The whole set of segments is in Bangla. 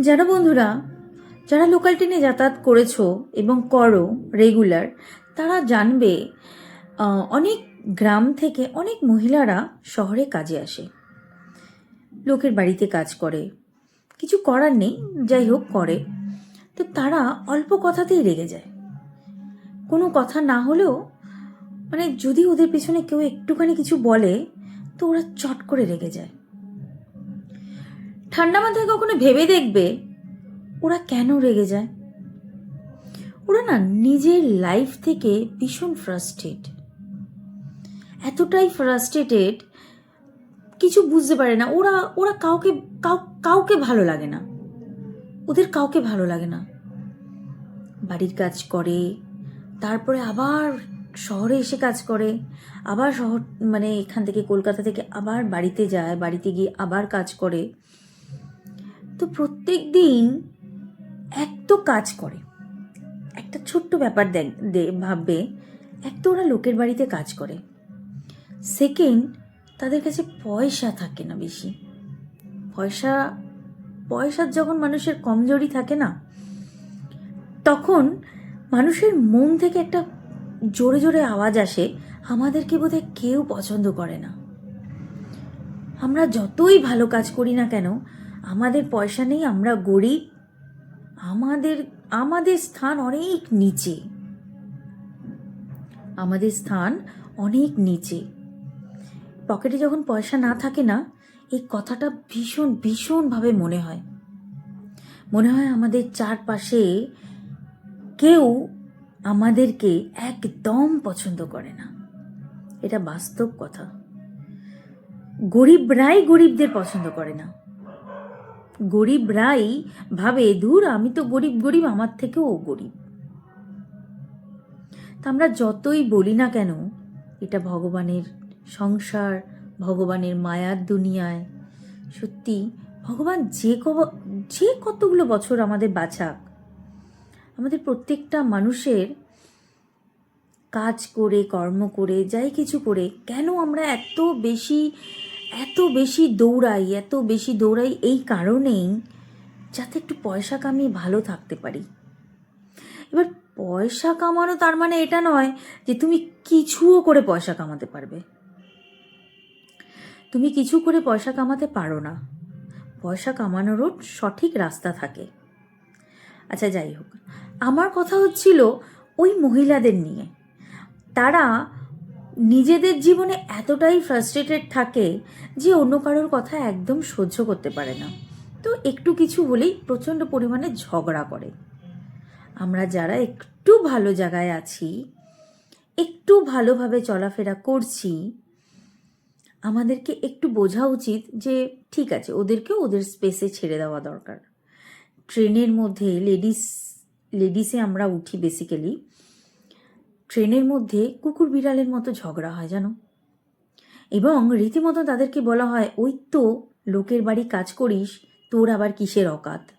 যারা বন্ধুরা, যারা লোকাল ট্রেনে যাতায়াত করেছ এবং করো রেগুলার তারা জানবে অনেক গ্রাম থেকে অনেক মহিলারা শহরে কাজে আসে। লোকের বাড়িতে কাজ করে। কিছু করার নেই, যাই হোক করে। তো তারা অল্প কথাতেই রেগে যায়। কোনো কথা না হলেও মানে যদি ওদের পিছনে কেউ একটুখানি কিছু বলে, তো ওরা চট করে রেগে যায়। ঠান্ডা মাথায় কখনো ভেবে দেখবে ওরা কেন রেগে যায়? ওরা না নিজের লাইফ থেকে ভীষণ ফ্রাস্ট্রেট এতটাই ফ্রাস্ট্রেটেড কিছু বুঝতে পারে না। ওরা ওরা কাউকে, কাউ- কাউকে ভালো লাগে না। ওদের কাউকে ভালো লাগে না। বাড়ির কাজ করে, তারপরে আবার শহরে এসে কাজ করে, আবার শহর মানে এখান থেকে কলকাতা থেকে আবার বাড়িতে যায়, বাড়িতে গিয়ে আবার কাজ করে। তো প্রত্যেক দিন এক তো কাজ করে। একটা ছোট্ট ব্যাপার ভাববে, এক তো ওরা লোকের বাড়িতে কাজ করে। সেকেন্ড তাদের কাছে পয়সা থাকে না বেশি। পয়সা, পয়সার যখন মানুষের কমজোরি থাকে না, তখন মানুষের মন থেকে একটা জোরে জোরে আওয়াজ আসে, আমাদেরকে বোধহয় কেউ পছন্দ করে না। আমরা যতই ভালো কাজ করি না কেন আমাদের পয়সা নেই, আমরা গরিব। আমাদের আমাদের স্থান অনেক নিচে। আমাদের স্থান অনেক নিচে। পকেটে যখন পয়সা না থাকে না, এই কথাটা ভীষণ, ভীষণভাবে মনে হয়। মনে হয় আমাদের চারপাশে কেউ আমাদেরকে একদম পছন্দ করে না। এটা বাস্তব কথা। গরিবরাই গরিবদের পছন্দ করে না। গরিবরাই ভাবে দূর আমি তো গরিব গরিব, আমার থেকেও ও গরিব। তা আমরা যতই বলি না কেন, এটা ভগবানের সংসার, ভগবানের মায়ার দুনিয়ায়। সত্যি, ভগবান যে কব- যে কতগুলো বছর আমাদের বাঁচাক, আমাদের প্রত্যেকটা মানুষের কাজ করে, কর্ম করে, যাই কিছু করে, কেন আমরা এত বেশি এত বেশি দৌড়াই, এত বেশি দৌড়াই এই কারণেই যাতে একটু পয়সা কামিয়ে ভালো থাকতে পারি। এবার পয়সা কামানো তার মানে এটা নয় যে তুমি কিছুও করে পয়সা কামাতে পারবে। তুমি কিছু করে পয়সা কামাতে পারো না। পয়সা কামানোরও সঠিক রাস্তা থাকে। আচ্ছা যাই হোক। আমার কথা হচ্ছিল ওই মহিলাদের নিয়ে। তারা নিজেদের জীবনে এতটাই ফ্রাস্ট্রেটেড থাকে যে অন্য কারোর কথা একদম সহ্য করতে পারে না। তো একটু কিছু হলেই প্রচণ্ড পরিমাণে ঝগড়া করে। আমরা যারা একটু ভালো জায়গায় আছি, একটু ভালোভাবে চলাফেরা করছি, আমাদেরকে একটু বোঝা উচিত যে ঠিক আছে ওদেরকে ওদের স্পেসে ছেড়ে দেওয়া দরকার। ট্রেনের মধ্যে লেডিস, লেডিসে আমরা উঠি বেসিক্যালি ট্রেনের মধ্যে কুকুর বিড়ালের মতো ঝগড়া হয়, জানো? এবং রীতিমতো তাদেরকে বলা হয়, ওই তো লোকের বাড়ি কাজ করিস, তোর আবার কিসের অকাত?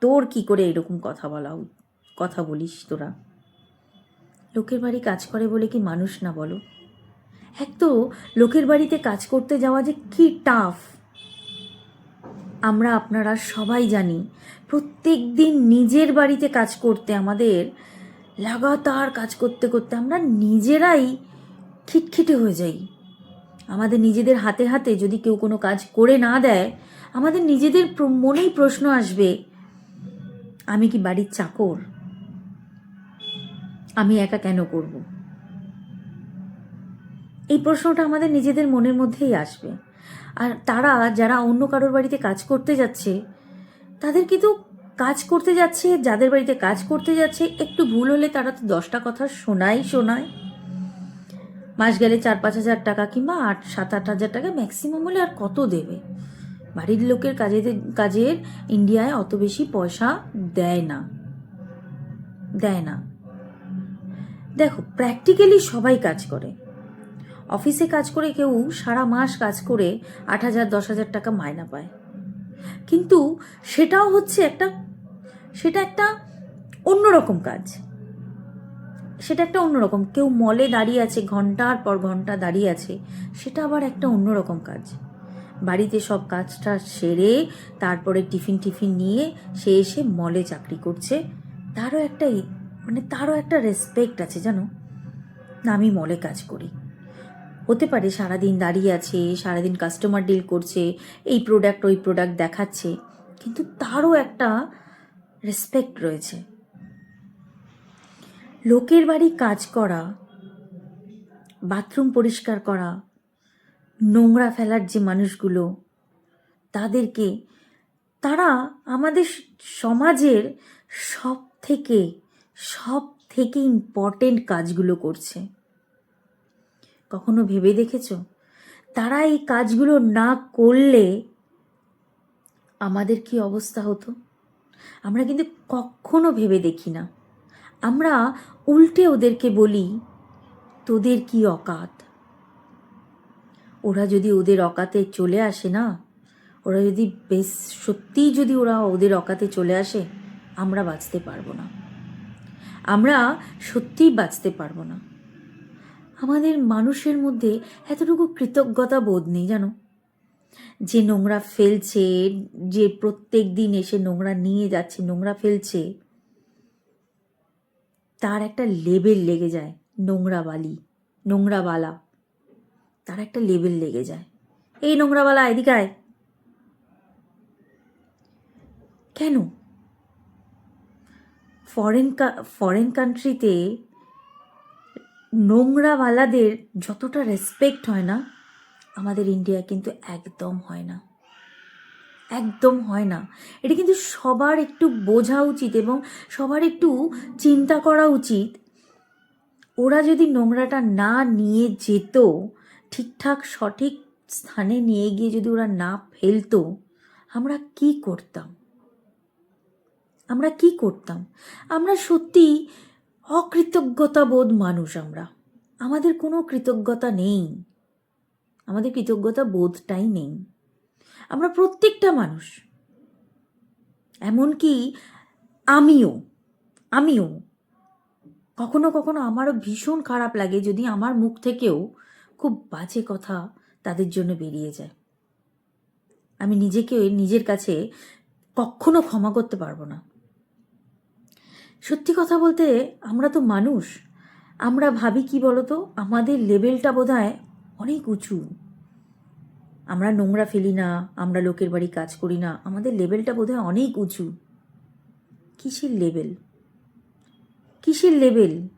তোর কি করে এরকম কথা বলা কথা বলিস তোরা? লোকের বাড়ি কাজ করে বলে কি মানুষ না বলো? এক তো লোকের বাড়িতে কাজ করতে যাওয়া যে কি টাফ। আমরা আপনারা সবাই জানি প্রত্যেক দিন নিজের বাড়িতে কাজ করতে আমাদের লাগাতার কাজ করতে করতে আমরা নিজেরাই খিটখিটে হয়ে যাই। আমাদের নিজেদের হাতে হাতে যদি কেউ কোনো কাজ করে না দেয়, আমাদের নিজেদের মনেই প্রশ্ন আসবে, আমি কি বাড়ির চাকর? আমি একা কেন করব? এই প্রশ্নটা আমাদের নিজেদের মনের মধ্যেই আসবে। আর তারা, যারা অন্য কারোর বাড়িতে কাজ করতে যাচ্ছে, তাদের তো কাজ করতে যাচ্ছে, যাদের বাড়িতে কাজ করতে যাচ্ছে, একটু ভুল হলে তারা তো দশটা কথা শোনাই শোনায়। মাস গেলে চার পাঁচ হাজার টাকা কিংবা আট, সাত, আট হাজার টাকা ম্যাক্সিমাম হলে আর কত দেবে? বাড়ির লোকের কাজের কাজের ইন্ডিয়ায় অত বেশি পয়সা দেয় না। দেয় না। দেখো প্র্যাকটিক্যালি সবাই কাজ করে। অফিসে কাজ করে কেউ সারা মাস কাজ করে আট হাজার, দশ হাজার টাকা মায়না পায়। কিন্তু সেটাও হচ্ছে একটা সেটা একটা অন্যরকম কাজ। সেটা একটা অন্যরকম। কেউ মলে দাঁড়িয়ে আছে, ঘণ্টার পর ঘণ্টা দাঁড়িয়ে আছে, সেটা আবার একটা অন্যরকম কাজ। বাড়িতে সব কাজটা সেরে, তারপরে টিফিন টিফিন নিয়ে সে এসে মলে চাকরি করছে। তারও একটা মানে তারও একটা রেসপেক্ট আছে, জানো? না, আমি মলে কাজ করি। হতে পারে সারাদিন দাঁড়িয়ে আছে, সারাদিন কাস্টমার ডিল করছে, এই প্রোডাক্ট ওই প্রোডাক্ট দেখাচ্ছে, কিন্তু তারও একটা রেসপেক্ট রয়েছে। লোকের বাড়ি কাজ করা বাথরুম পরিষ্কার করা, নোংরা ফেলার যে মানুষগুলো, তাদেরকে তারা আমাদের সমাজের সব থেকে সব থেকে ইম্পর্টেন্ট কাজগুলো করছে। কখনো ভেবে দেখেছ? তারা এই কাজগুলো না করলে আমাদের কি অবস্থা হতো? আমরা কিন্তু কখনো ভেবে দেখি না। আমরা উল্টে ওদেরকে বলি, তোদের কি অকাত? ওরা যদি ওদের অকাতে চলে আসে না, ওরা যদি বেশ সত্যিই যদি ওরা ওদের অকাতে চলে আসে, আমরা বাঁচতে পারব না। আমরা সত্যিই বাঁচতে পারব না। আমাদের মানুষের মধ্যে এতটুকু কৃতজ্ঞতা বোধ নেই, জানো? যে নোংরা ফেলছে, যে প্রত্যেক দিন এসে নোংরা নিয়ে যাচ্ছে, নোংরা ফেলছে, তার একটা লেবেল লেগে যায়, নোংরা বালি, নোংরা বালা। তার একটা লেবেল লেগে যায়। এই নোংরাওয়ালা এদিকে আয়। কেন? ফরেন ফরেন কান্ট্রিতে নোংরাওয়ালাদের যতটা রেসপেক্ট হয় না আমাদের ইন্ডিয়া কিন্তু একদম হয় না। একদম হয় না। এটা কিন্তু সবার একটু বোঝা উচিত এবং সবার একটু চিন্তা করা উচিত। ওরা যদি নোংরাটা না নিয়ে যেত, ঠিকঠাক সঠিক স্থানে নিয়ে গিয়ে যদি ওরা না ফেলতো, আমরা কি করতাম? আমরা কি করতাম? আমরা সত্যি অকৃতজ্ঞতাবোধ মানুষ আমরা। আমাদের কোনো কৃতজ্ঞতা নেই। আমাদের কৃতজ্ঞতা বোধটাই নেই। আমরা প্রত্যেকটা মানুষ। এমনকি আমিও আমিও। কখনো কখনো আমারও ভীষণ খারাপ লাগে যদি আমার মুখ থেকেও খুব বাজে কথা তাদের জন্য বেরিয়ে যায়। আমি নিজেকে, নিজের কাছে কখনো ক্ষমা করতে পারব না। সত্যি কথা বলতে আমরা তো মানুষ। আমরা ভাবি কি বলতো? আমাদের লেভেলটা বোধ অনেক উঁচু। আমরা নোংরা ফেলি না, আমরা লোকের বাড়ি কাজ করি না, আমাদের লেভেলটা বোধ অনেক উঁচু। কিসের লেভেল? কিসের লেভেল?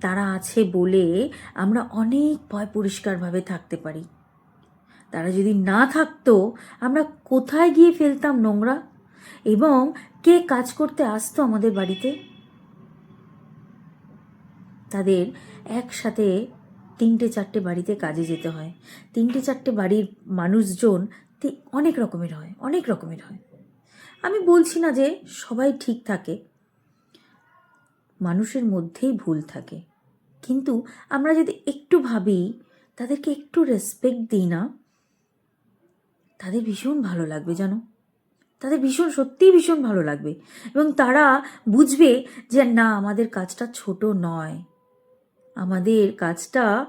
তারা আছে বলে আমরা অনেক ভয় পরিষ্কারভাবে থাকতে পারি। তারা যদি না থাকতো, আমরা কোথায় গিয়ে ফেলতাম নোংরা? এবং কে কাজ করতে আসতো আমাদের বাড়িতে? তাদের একসাথে তিনটে চারটে বাড়িতে কাজে যেতে হয়। তিনটে চারটে বাড়ির মানুষজন অনেক রকমের হয়, অনেক রকমের হয়। আমি বলছি না যে সবাই ঠিক থাকে, মানুষের মধ্যেই ভুল থাকে। কিন্তু আমরা যদি একটু ভাবি, তাদেরকে একটু রেসপেক্ট দিই না, তাদের ভীষণ ভালো লাগবে জানো? তাদের ভীষণ, সত্যিই ভীষণ ভালো লাগবে। এবং তারা বুঝবে যে না, আমাদের কাজটা ছোট নয়। আমাদের কাজটা,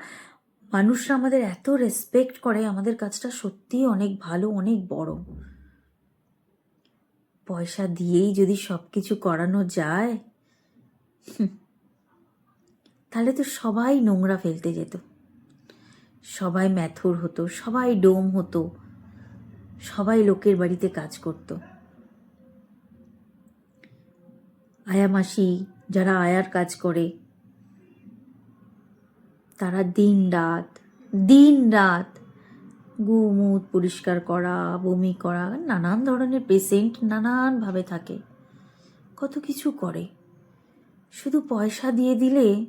মানুষরা আমাদের এত রেসপেক্ট করে, আমাদের কাজটা সত্যিই অনেক ভালো, অনেক বড়। পয়সা দিয়েই যদি সব কিছু করানো যায় তাহলে তো সবাই নোংরা ফেলতে যেত। সবাই ম্যাথর হতো, সবাই ডোম হতো, সবাই লোকের বাড়িতে কাজ করত। আয়া মাসি যারা আয়ার কাজ করে তারা দিন রাত দিন রাত গুমুত পরিষ্কার করা, বমি করা, নানান ধরনের পেশেন্ট নানানভাবে থাকে। কত কিছু করে। শুধু পয়সা দিয়ে দিলে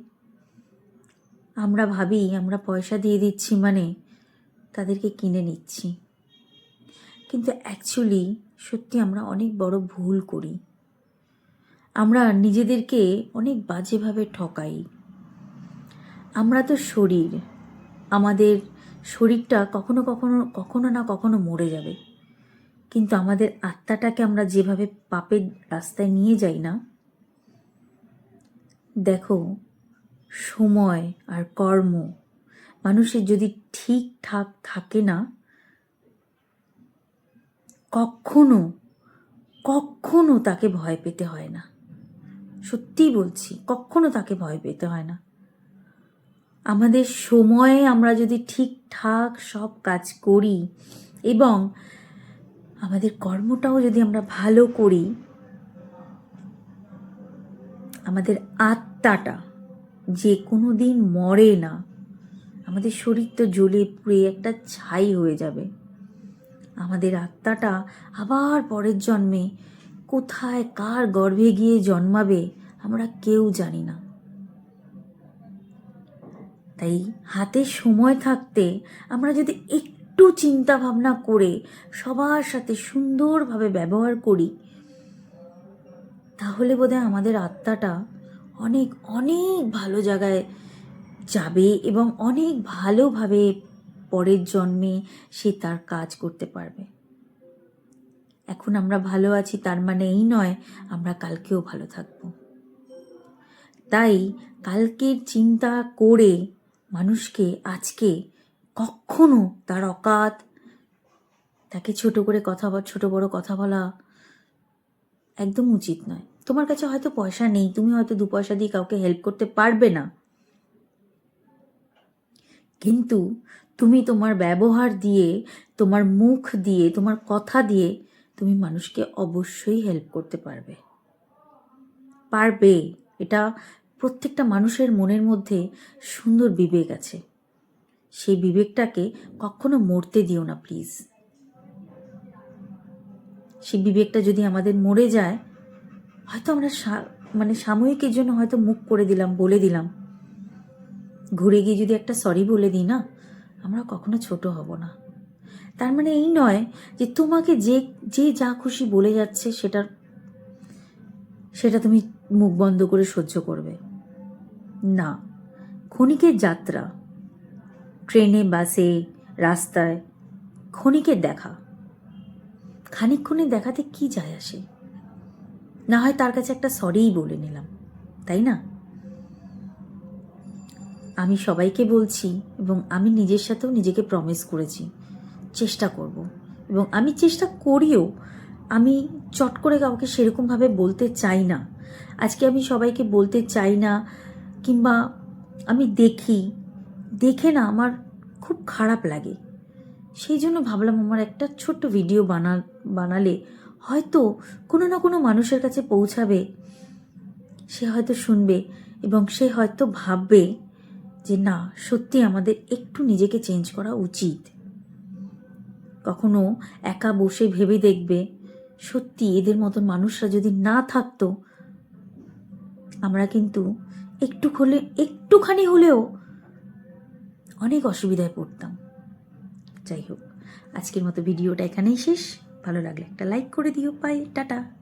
আমরা ভাবি, আমরা পয়সা দিয়ে দিচ্ছি মানে তাদেরকে কিনে নিচ্ছি। কিন্তু অ্যাকচুয়ালি সত্যি আমরা অনেক বড় ভুল করি। আমরা নিজেদেরকে অনেক বাজেভাবে ঠকাই। আমরা তো শরীর। আমাদের শরীরটা কখনো কখনো কখনো না কখনো মরে যাবে। কিন্তু আমাদের আত্মাটাকে আমরা যেভাবে পাপের রাস্তায় নিয়ে যাই না, দেখো, সময় আর কর্ম, মানুষের যদি ঠিকঠাক থাকে না, কখনো কখনো তাকে ভয় পেতে হয় না। সত্যিই বলছি, কখনো তাকে ভয় পেতে হয় না। আমাদের সময়ে আমরা যদি ঠিকঠাক সব কাজ করি এবং আমাদের কর্মটাও যদি আমরা ভালো করি, আমাদের আত্মাটা যে কোনো দিন মরে না, আমাদের শরীর তো জ্বলে পুড়ে একটা ছাই হয়ে যাবে। আমাদের আত্মাটা আবার পরের জন্মে কোথায় কার গর্ভে গিয়ে জন্মাবে আমরা কেউ জানি না। তাই হাতে সময় থাকতে আমরা যদি একটু চিন্তা ভাবনা করে সবার সাথে সুন্দরভাবে ব্যবহার করি, তাহলে বোধহয় আমাদের আত্মাটা অনেক অনেক ভালো জায়গায় যাবে এবং অনেক ভালোভাবে পরের জন্মে সে তার কাজ করতে পারবে। এখন আমরা ভালো আছি, তার মানে এই নয়, আমরা কালকেও ভালো থাকব। তাই কালকের চিন্তা করে মানুষকে আজকে কখনো তার অকাত, তাকে ছোট করে কথা বল, ছোট বড় কথা বলা একদম উচিত নয়। তোমার কাছে হয়তো পয়সা নেই, তুমি হয়তো দু পয়সা দিয়ে কাউকে হেল্প করতে পারবে না। কিন্তু তুমি তোমার ব্যবহার দিয়ে, তোমার মুখ দিয়ে, তোমার কথা দিয়ে তুমি মানুষকে অবশ্যই হেল্প করতে পারবে। পারবে, এটা প্রত্যেকটা মানুষের মনের মধ্যে সুন্দর বিবেক আছে। সেই বিবেকটাকে কখনো মরতে দিও না, প্লিজ। সেই বিবেকটা যদি আমাদের মরে যায়, হয়তো আমরা মানে সাময়িকের জন্য হয়তো মুখ করে দিলাম, বলে দিলাম। ঘুরে গিয়ে যদি একটা সরি বলে দিই না, আমরা কখনো ছোট হব না। তার মানে এই নয় যে তোমাকে যে যে যা খুশি বলে যাচ্ছে, সেটার, সেটা তুমি মুখ বন্ধ করে সহ্য করবে। না, ক্ষণিকের যাত্রা। ট্রেনে, বাসে, রাস্তায় ক্ষণিকের দেখা। খানিকক্ষণের দেখাতে কি যায় আসে? না হয় তার কাছে একটা সরিই বলে নিলাম, তাই না? আমি সবাইকে বলছি এবং আমি নিজের সাথেও নিজেকে প্রমিস করেছি, চেষ্টা করব। এবং আমি চেষ্টা করিও, আমি চট করে কাউকে সেরকমভাবে বলতে চাই না। আজকে আমি সবাইকে বলতে চাই না কিংবা আমি দেখি, দেখে না আমার খুব খারাপ লাগে। সেই জন্য ভাবলাম আমার একটা ছোট্ট ভিডিও বানা, বানালে হয়তো কোনো না কোনো মানুষের কাছে পৌঁছাবে, সে হয়তো শুনবে এবং সে হয়তো ভাববে যে না, সত্যি আমাদের একটু নিজেকে চেঞ্জ করা উচিত। কখনো একা বসে ভেবে দেখবে, সত্যি এদের মতন মানুষরা যদি না থাকতো, আমরা কিন্তু একটু হলে, একটুখানি হলেও অনেক অসুবিধায় পড়তাম। যাই হোক, আজকের মতো ভিডিওটা এখানেই শেষ। ভালো লাগলে একটা লাইক করে দিও। Bye tata.